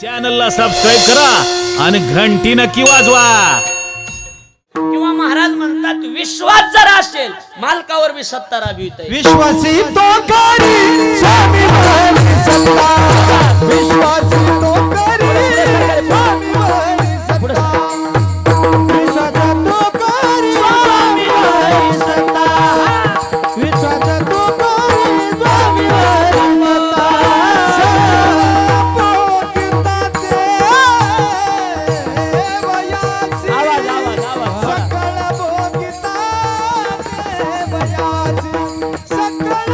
चॅनलला सबस्क्राईब करा आणि घंटी नक्की वाजवा. किंवा महाराज म्हणतात विश्वास जर असेल मालकावर बी सत्ता राबवित विश्वासी तो करी स्वामी देवयाची सकळ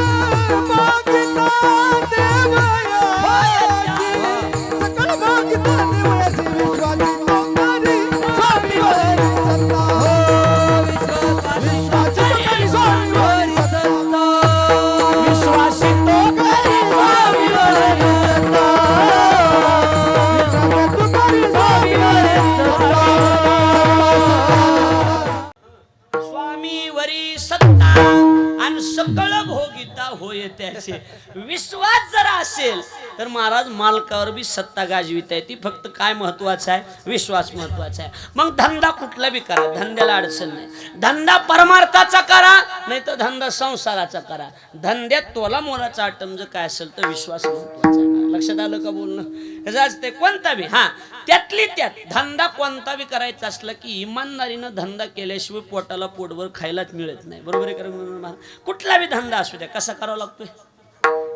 आणि सत्ता होय त्याचे. विश्वास जर असेल तर महाराज मालकावर बी सत्ता गाजविता येते फक्त काय महत्वाचं आहे? विश्वास महत्त्वाचा आहे. मग धंदा कुठला बी करा. धंद्याला अडचण नाही. धंदा परमार्थाचा करा नाही तर धंदा संसाराचा करा. धंद्यात तोला मोलाचा आटम जर काय असेल तर विश्वास महत्त्वाचा आहे. लक्षात आलं का बोलणं? ह्याचं असते कोणता बी? हा. त्यातली त्यात. धंदा कोणता बी करायचा असला की इमानदारीनं धंदा केल्याशिवाय पोटाला पोटभर खायलाच मिळत नाही. बरोबर आहे कुठला बी धंदा असू द्या. कसा करावा लागतोय.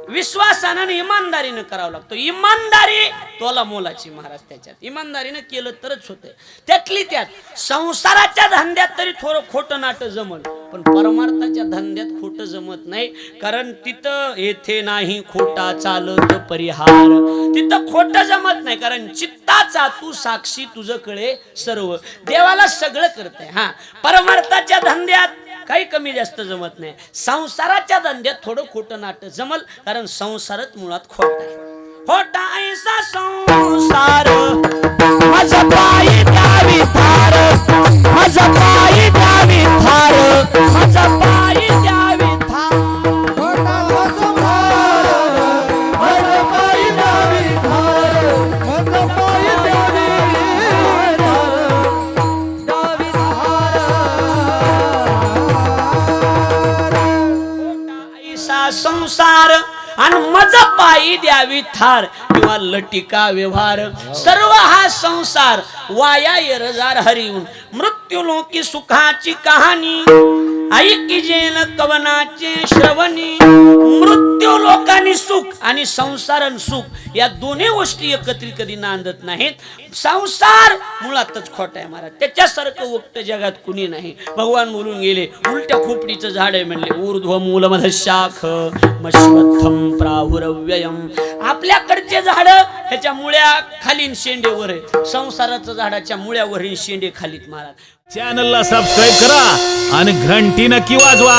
विश्वासानं आणि इमानदारीनं करावं लागतो. इमानदारी तोला मोलाची महाराज त्याच्यात. इमानदारीनं केलं तरच होतंय. त्यातली त्यात संसाराच्या धंद्यात तरी थोडं खोटं नाटं जमल पण परमार्थाच्या धंद्यात खोटं जमत नाही. कारण तिथं येथे नाही खोटा चालत परिहार. तिथं खोटं जमत नाही कारण चित्ताचा तू साक्षी तुझं कळे सर्व. देवाला सगळं करते हा. परमार्थाच्या धंद्यात काही कमी जास्त जमत नाही. संसाराच्या धंद्यात थोडं खोटं नाटं जमल कारण संसारच मुळात खोट आहे. खोटा ऐसा संसार आणि मज पायी द्यावी थार किंवा लटिका व्यवहार. सर्व हा संसार वाया येरजार हरिऊन मृत्यू लोकी सुखाची कहाणी. ऐकी कवनाचे श्रवणी. मृत्यू लोकांनी सुख आणि संसारन सुख या दोन्ही गोष्टी एकत्रित कधी नांदत नाहीत. संसार मुळातच खोट आहे महाराज. त्याच्यासारखं उक्त जगात कुणी नाही. भगवान बोलून गेले उलट्या खोपडीचं झाड आहे म्हणले ऊर्ध्व मूलमध शाख मश्वत्थम प्राहुरव्ययम. आपल्याकडचे झाड ह्याच्या मुळ्या खालीन शेंडेवर आहे संसाराचं झाडाच्या मुळ्यावरील शेंडे खालीत महाराज चॅनलला सबस्क्राईब करा आणि घंटी नक्की वाजवा.